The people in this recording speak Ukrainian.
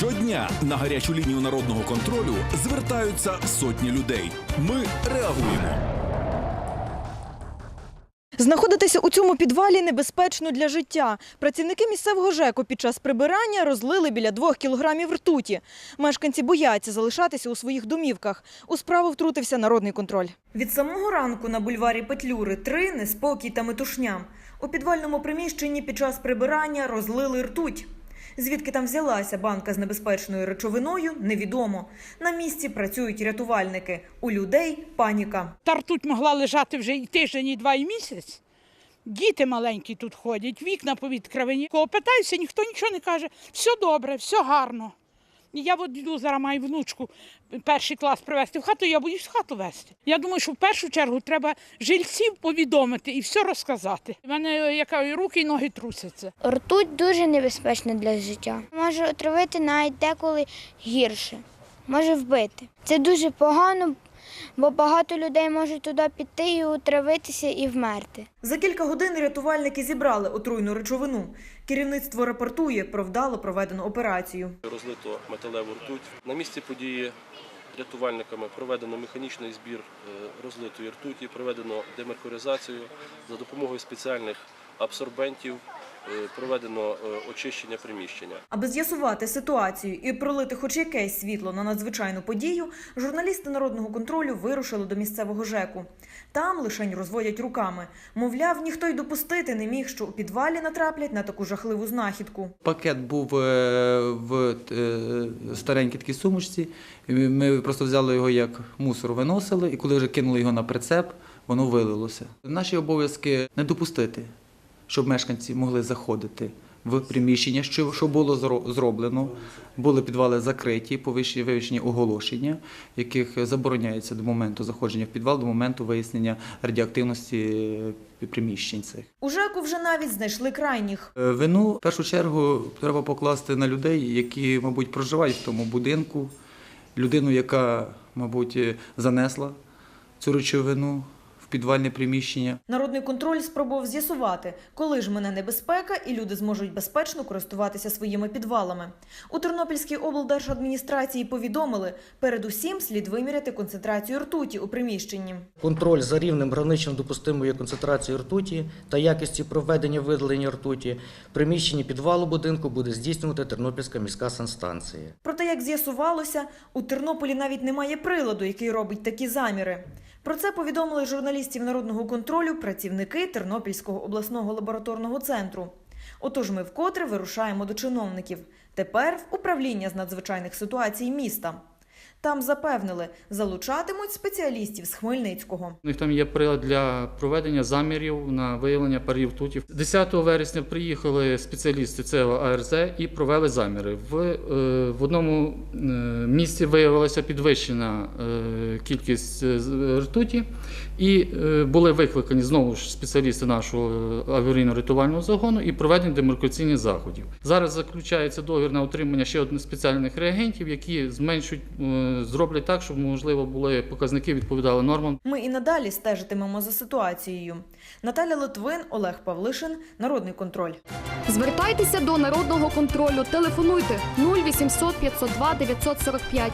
Щодня на гарячу лінію народного контролю звертаються сотні людей. Ми реагуємо. Знаходитися у цьому підвалі небезпечно для життя. Працівники місцевого ЖЕКу під час прибирання розлили біля двох кілограмів ртуті. Мешканці бояться залишатися у своїх домівках. У справу втрутився народний контроль. Від самого ранку на бульварі Петлюри три неспокій та метушня. У підвальному приміщенні під час прибирання розлили ртуть. Звідки там взялася банка з небезпечною речовиною, невідомо. На місці працюють рятувальники. У людей паніка. Та ртуть могла лежати вже і тиждень, і два, і місяць. Діти маленькі тут ходять, вікна повідкривані. Кого питаюся, ніхто нічого не каже. Все добре, все гарно. Я от зараз маю внучку перший клас привезти в хату, я боюсь в хату вести. Я думаю, що в першу чергу треба жильців повідомити і все розказати. У мене яка руки, і ноги трусяться. Ртуть дуже небезпечна для життя. Може отравити навіть деколи гірше, може вбити. Це дуже погано, бо багато людей можуть туди піти і отравитися і вмерти. За кілька годин рятувальники зібрали отруйну речовину. Керівництво рапортує про вдало проведену операцію. розлито металеву ртуть. На місці події рятувальниками проведено механічний збір е, розлитої ртуті, проведено демеркуризацію за допомогою спеціальних абсорбентів, проведено е, очищення приміщення. Аби з'ясувати ситуацію і пролити хоч якесь світло на надзвичайну подію, журналісти народного контролю вирушили до місцевого ЖЕКу. Там лишень розводять руками. Мовляв, ніхто й допустити не міг, що у підвалі натраплять на таку жахливу знахідку. Пакет був е, в е, старенькій такій сумочці. Ми просто взяли його як мусор, виносили, і коли вже кинули його на прицеп, воно вилилося. Наші обов'язки не допустити, щоб мешканці могли заходити в приміщення, що, що було зро- зроблено. Були підвали закриті, повищені вивішені оголошення, яких забороняється до моменту заходження в підвал, до моменту вияснення радіоактивності е, приміщень цих. У ЖЕКу вже навіть знайшли крайніх. Е, Вину в першу чергу треба покласти на людей, які, мабуть, проживають в тому будинку, людину, яка, мабуть, е, занесла цю речовину підвальне приміщення. Народний контроль спробував з'ясувати, коли ж мене небезпека і люди зможуть безпечно користуватися своїми підвалами. У Тернопільській облдержадміністрації повідомили, передусім слід виміряти концентрацію ртуті у приміщенні. Контроль за рівнем гранично допустимої концентрації ртуті та якості проведення видалення ртуті в приміщенні підвалу будинку буде здійснювати Тернопільська міська санстанція. Проте, як з'ясувалося, у Тернополі навіть немає приладу, який робить такі заміри. Про це повідомили журналістів народного контролю працівники Тернопільського обласного лабораторного центру. Отож, ми вкотре вирушаємо до чиновників. Тепер в управління з надзвичайних ситуацій міста. Там запевнили, залучатимуть спеціалістів з Хмельницького. У них там є прилад для проведення замірів на виявлення парів ртуті. 10 вересня приїхали спеціалісти ЦЕО АРЗ і провели заміри. В, е, в одному е, місці виявилася підвищена е, кількість ртуті, і були викликані знову ж спеціалісти нашого аварійно-рятувального загону і проведені демаркаційні заходів. Зараз заключається договір на отримання ще одних спеціальних реагентів, які зменшують, зроблять так, щоб можливо були показники відповідали нормам. Ми і надалі стежитимемо за ситуацією. Наталя Литвин, Олег Павлишин, Народний контроль. Звертайтеся до народного контролю. Телефонуйте 0800 502 945